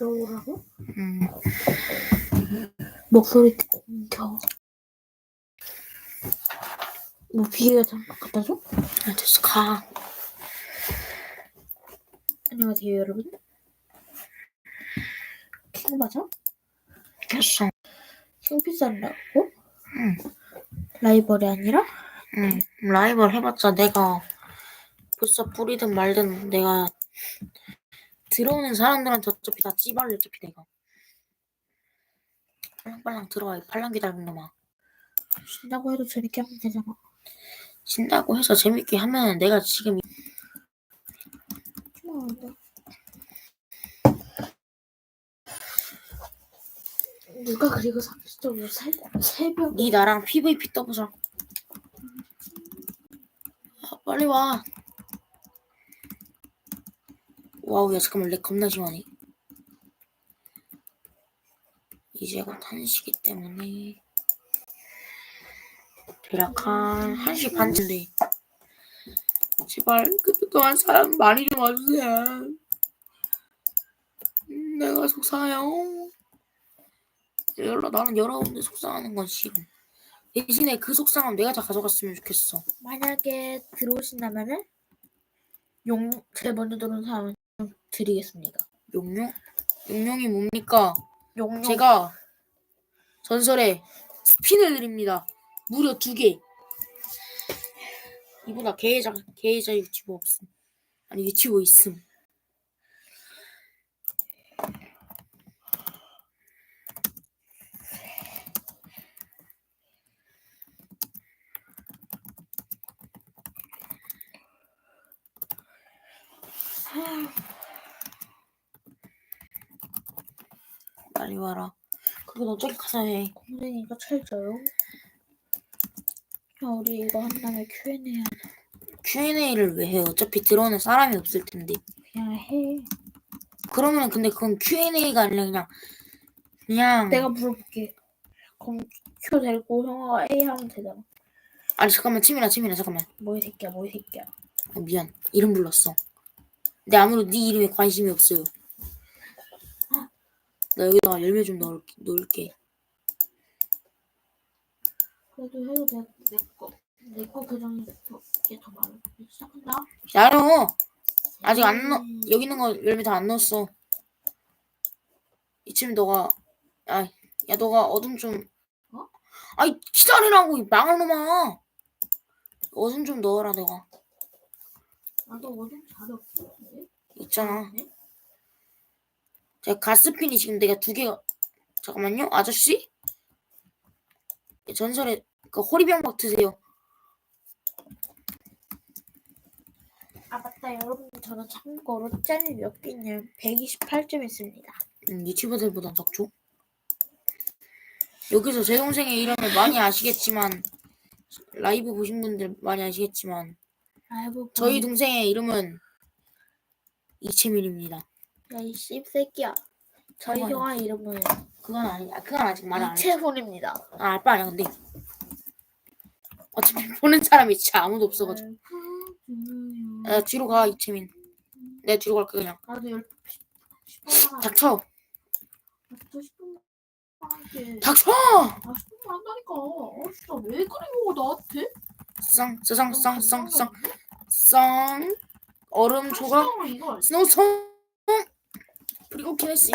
들어오라고? 음, 목소리 켜. 뭐 비계가 잠깐 갖다 줘? 아, 됐어, 가. 안녕하세요 여러분. 킹 맞아? 됐어. 킹피살이라고? 응, 라이벌이 아니라? 응. 라이벌 해봤자 내가 벌써 뿌리든 말든 내가 들어오는 사람들한테 어차피 다 찌발려, 어차피 내가. 빨랑빨랑 들어와, 이 팔랑 기다리는 놈아. 신다고 해도 재밌게 하면 되잖아. 진다고 해서 재밌게 하면 내가 지금. 누가 그리고 상식적으로 새, 새벽 네 나랑 PVP 떠보자. 아, 빨리 와. 와우, 야, 잠깐만, 렉 겁나 심하네. 이제 곧 1시기 때문에. 대략 한 1시 반인데. 제발, 그동안 사람 많이 좀 와주세요. 음, 내가 속상해요. 여러, 나는 여러분들 속상하는 건 싫어. 대신에 그 속상함 내가 다 가져갔으면 좋겠어. 만약에 들어오신다면은 용 제일 먼저 들어온 사람은 드리겠습니다. 용룡? 용룡이 뭡니까? 용용 제가 전설의 스핀을 드립니다. 무려 두 개. 이보다 계좌 계좌 유튜브 없음. 아니 유튜브 있음. 빨리 와라. 너 저기 가서 해. 공생이가 찰져요. 야 우리 이거 한 다음에 Q&A 하자. Q&A를 왜 해? 어차피 들어오는 사람이 없을 텐데. 그냥 해. 그러면 근데 그건 Q&A가 아니라 그냥 그냥 내가 물어볼게. 그럼 Q 되고 형아가 A 하면 되잖아. 아니 잠깐만 치민아 치민아 잠깐만 뭐 이 새끼야 뭐 이 새끼야. 아, 미안 이름 불렀어 근데 아무도 네 이름에 관심이 없어요 나 여기다가 열매 좀 넣을, 넣을게 그래도 해도 돼. 내 거. 내 거 계정이 더, 이게 더 많아. 시작한다. 기다려 아직 안 넣, 음, 여기 있는 거 열매 다 안 넣었어 이쯤 너가 야, 야 너가 어둠 좀 어? 아이 기다리라고 이 망할 놈아 어둠 좀 넣어라 내가 나도 어딘 자리 없어. 근데? 있잖아 네? 제가 가스핀이 지금 내가 두 개가 잠깐만요. 아저씨? 전설의 그 호리병박 드세요. 아 맞다. 여러분 저는 참고로 짤이 몇 개냐 128점 있습니다. 음, 유튜버들보단 적죠 여기서 제 동생의 이름을 많이 아시겠지만 라이브 보신 분들 많이 아시겠지만 아이고 저희 동생의 이름은 이채민입니다 야 이 씹새끼야. 저희. 형아 이름은 그건 아니 아, 그건 아직 말 안 했어 이채훈입니다. 아 아빠 아니야 근데 어차피 보는 사람이 진짜 아무도 없어가지고 야, 뒤로 가 이채민 내가 뒤로 갈게 그냥 나도 열 10분 닥쳐 또 10분 할게. 닥쳐 아 10분 한다니까. 아 진짜 왜 그래 이거 나한테? 쌍쌍쌍쌍쌍쌍 쌍 얼음 조각 이걸 스노우스톰 그리고 키네시스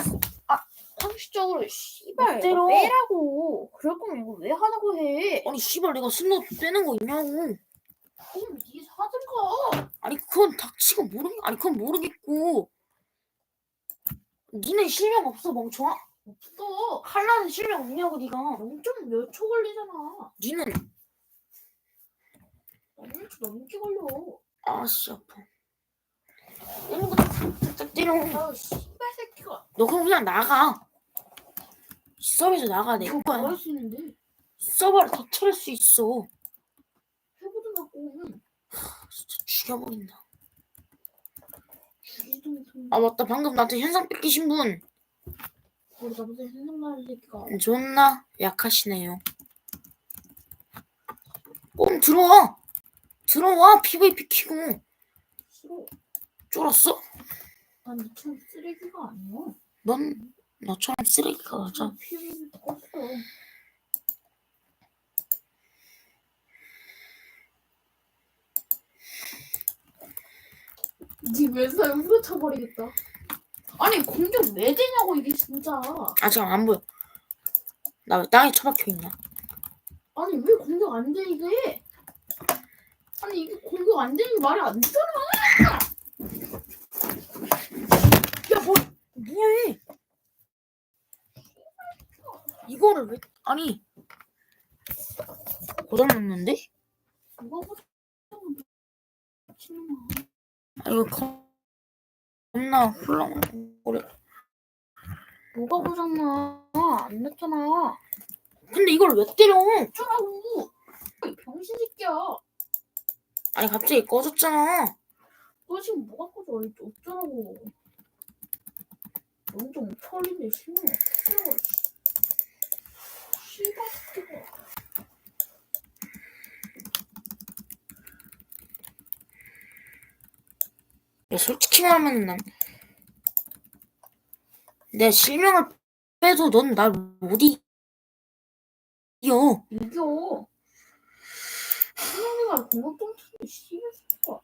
상식적으로 씨발. 이거 빼라고. 그럴 거면 이거 왜 하자고 해? 아니 씨발 내가 스노우 떼는 거 있냐고 그럼 네 사든가. 아니 그건 닥치고 모르 아니 그건 모르겠고 니는 실력 없어 멍청아 없어. 칼라는 실력 없냐고 니가 0.몇 초 걸리잖아. 니는 너무 넘게 걸려. 아씨 아파 때리는 거딱 때려 아 씨발 새끼가. 너 그럼 그냥 나가 서버에서 나가 내 이거 거야 뭐할 수 있는데? 서버를 더 처릴 수 있어 해보든가 꼭. 진짜 죽여버린다 죽이도. 아 맞다 방금 나한테 현상 뺏기신 분 우리 나보다 생각 나는 새끼가. 존나 약하시네요 꼼 들어와 들어와 PVP 키고 싫어. 쫄았어? 난 이처럼 쓰레기가 아니야. 넌 너처럼 쓰레기가 맞아. 피부를 껐어. 니 왼살 후려쳐버리겠다. 아니 공격 왜 되냐고 이게 진짜. 아직 안 보여. 나 왜 땅에 처박혀 있냐? 아니 왜 공격 안 돼 이게? 아니 이게 공격 안 되는 게 말이 안 되잖아. 야 뭐? 뭐해? 이거를 왜? 아니 고장 났는데? 누가 보자면 미친놈아. 아 이거 겁- 겁나 훌렁 거려. 뭐가 고장나? 안 났잖아. 근데 이걸 왜 때려? 어쩌라고? 이 병신 새끼야. 아니 갑자기 꺼졌잖아. 너 지금 뭐가 꺼져? 어쩌라고? 엄청 털리네 심해. 싫어. 솔직히 말하면 난 내 실명을 빼도 넌 날 못 이겨. 이겨. 신영이가 공격 좀 치는 씨발 새끼야.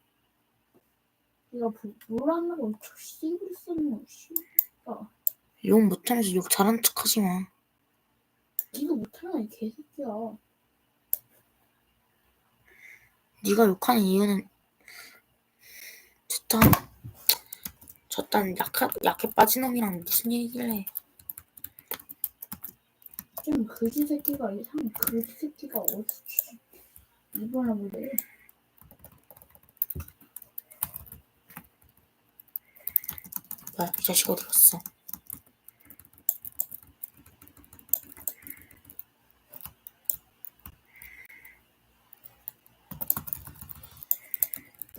내가 뭐- 뭘 한다고 저 씨발 쓰는 거 씨발. 욕 못하면서 욕 잘한 척하지 마. 니가 못하는 이 개새끼야. 네가 욕하는 이유는 저딴 저딴 약하, 약해 빠진 놈이랑 무슨 얘기를 해? 좀 그지 새끼가 이상 그지 새끼가 어디 이번에 보래. 뭐야 이 자식 어디 갔어?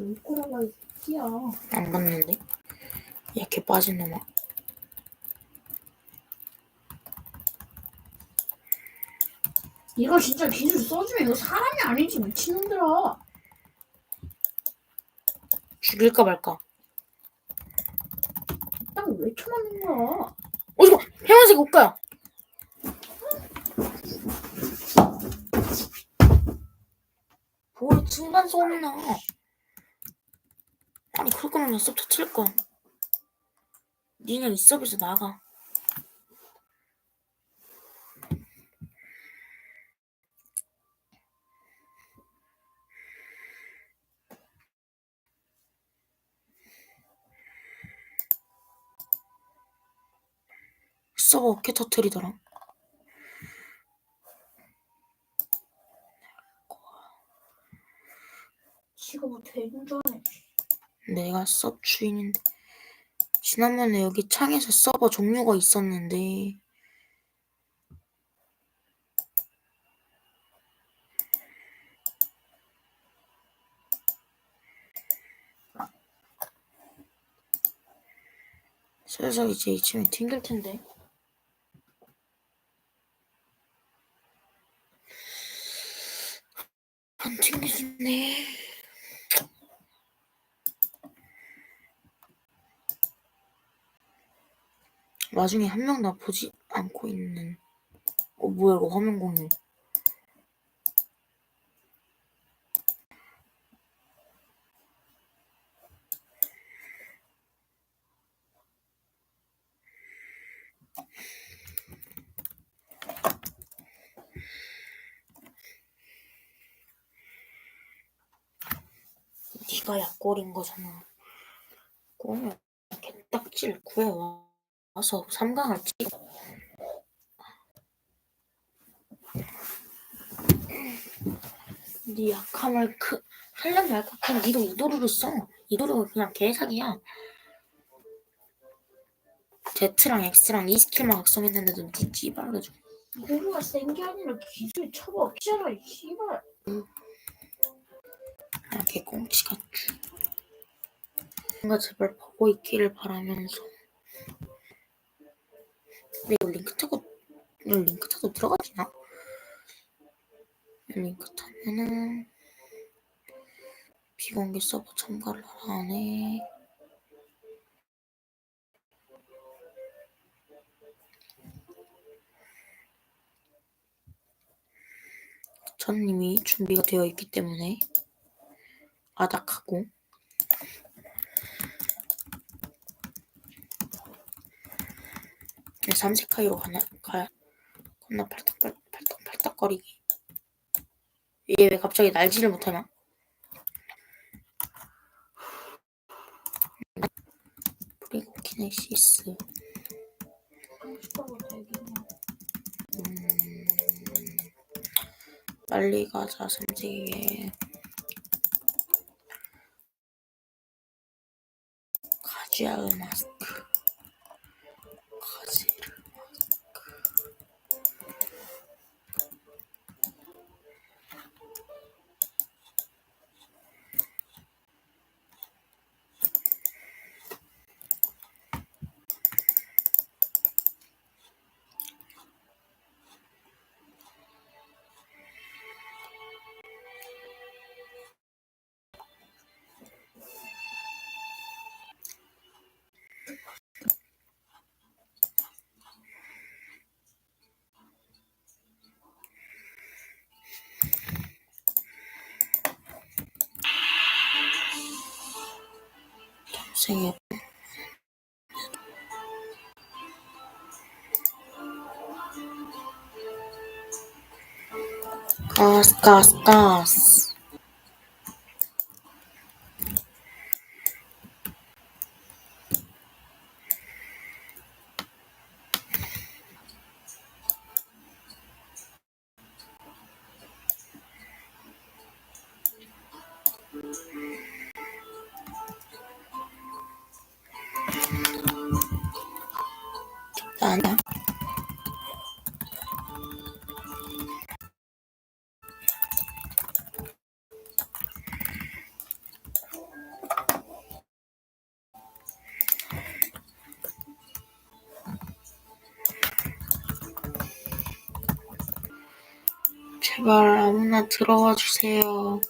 놀 거라고 이 새끼야. 안 봤는데? 약해 빠진 놈아. 이거 진짜 기술 써주면 이거 사람이 아니지 미친놈들아. 죽일까 말까? 딱왜 쳐맞는 거야? 어디가 해만색 옷가야. 뭘 층간 소리나? 아니 그럴 거면 섭 터트릴 거. 니네 이 서비스 나가. 서버 어떻게 터트리더라? 지가 뭐 되는 줄 아네. 내가 섭 주인인데. 지난번에 여기 창에서 서버 종류가 있었는데. 슬슬 이제 이쯤에 튕길 텐데 안 튕겨졌네 와중에 한 명 나 보지 않고 있는. 어 뭐야 이거 화면 공유. 네가 약골인 거잖아. 꼬면 개딱지를 구해와 와서 삼강을 찍어 네 약함을 그 하려면 말까 그냥 니도 이도루를 써. 이도루가 그냥 개사기야. Z랑 X랑 이 스킬만 각성했는데도 니 찌발가지고 이거가 센 게 아니라 기술 없잖아 이 씨발. 그냥 개꽁치 같지. 뭔가 제발 보고 있기를 바라면서 근데 이거 링크 타고 링크 타도 들어가지나? 링크 타면은 비공개 서버 참가를 하네. 전님이 준비가 되어 있기 때문에 아닥하고 삼색하이로 가나 가야 겁나 팔딱팔 팔딱팔딱거리기 얘왜 갑자기 날지를 못하나? 싶어도 되겠네. 음, 빨리 가자 삼색이게 가지아르 마 생일 가스 아니야 제발 아무나 들어와 주세요.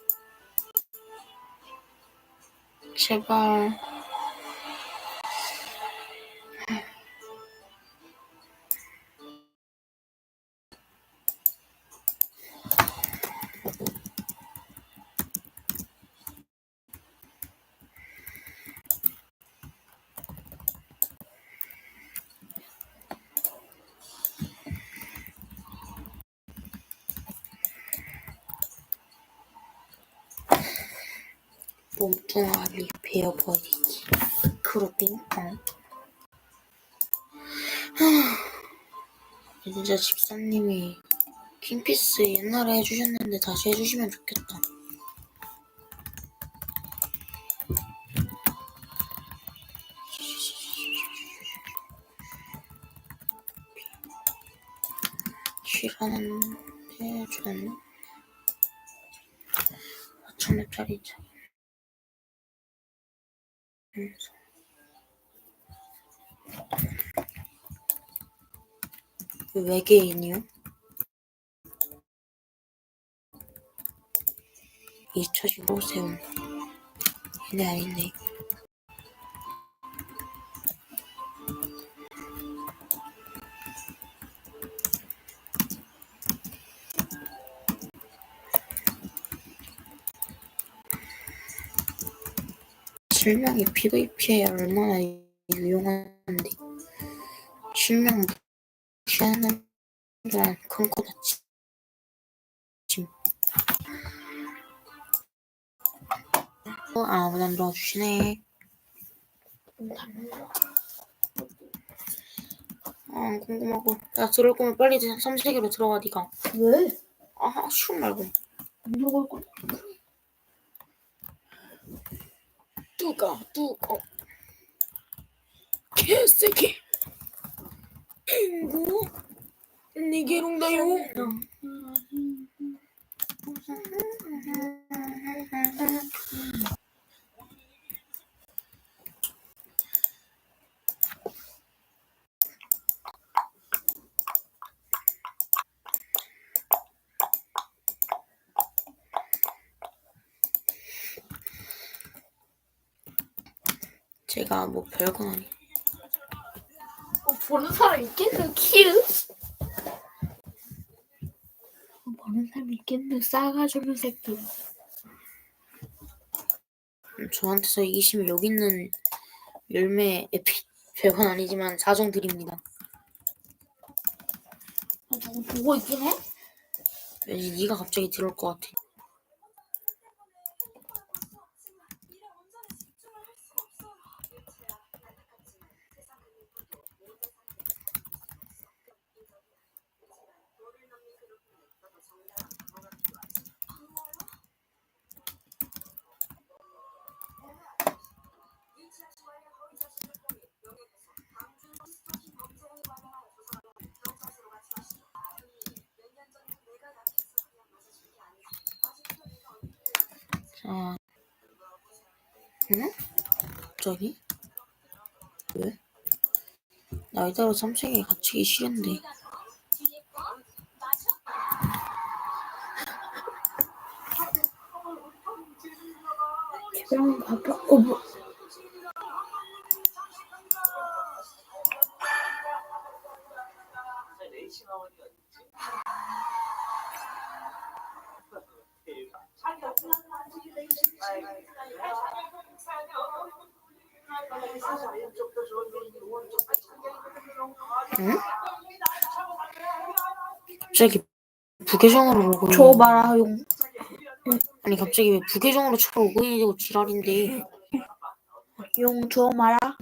제발. 몸뚱아리 베어버리기. 크로 띵동. 하, 진짜 집사님이 킹피스 옛날에 해주셨는데 다시 해주시면 좋겠다. 쉬라는데 좀 4천원짜리 차. 외계인이요? 2015 세운 얘네 아닌데 실명이 PVP에 얼마나 유용한데. 실명 무시하는 건 큰 거다치 어, 아무도 안 도와주시네. 아 궁금하고. 야 들어올 거면 빨리 삼세계로 들어가 니가. 왜? 아 쉬운 말고. 안 들어갈 거야. 뚜가 뚜가 개새끼 인구? 니게롱다요 제가 뭐 별건 아니 어, 보는 사람 있겠어, 키읔. 어, 보는 사람 있겠어. 새끼는 싸가지없는 새끼. 저한테서 이기시면 여기 있는 열매 에피 별건 아니지만 사정 드립니다. 아, 누구 보고 있긴 해? 왠지 네가 갑자기 들어올 것 같아. 자, 응? 갑자기? 왜? 나 이대로 삼성에 갇히기 싫은데. 갑자기 부계정으로 오고 줘 봐라, 용. 아니 갑자기 왜 부계정으로 있고 지랄인데 용줘 마라.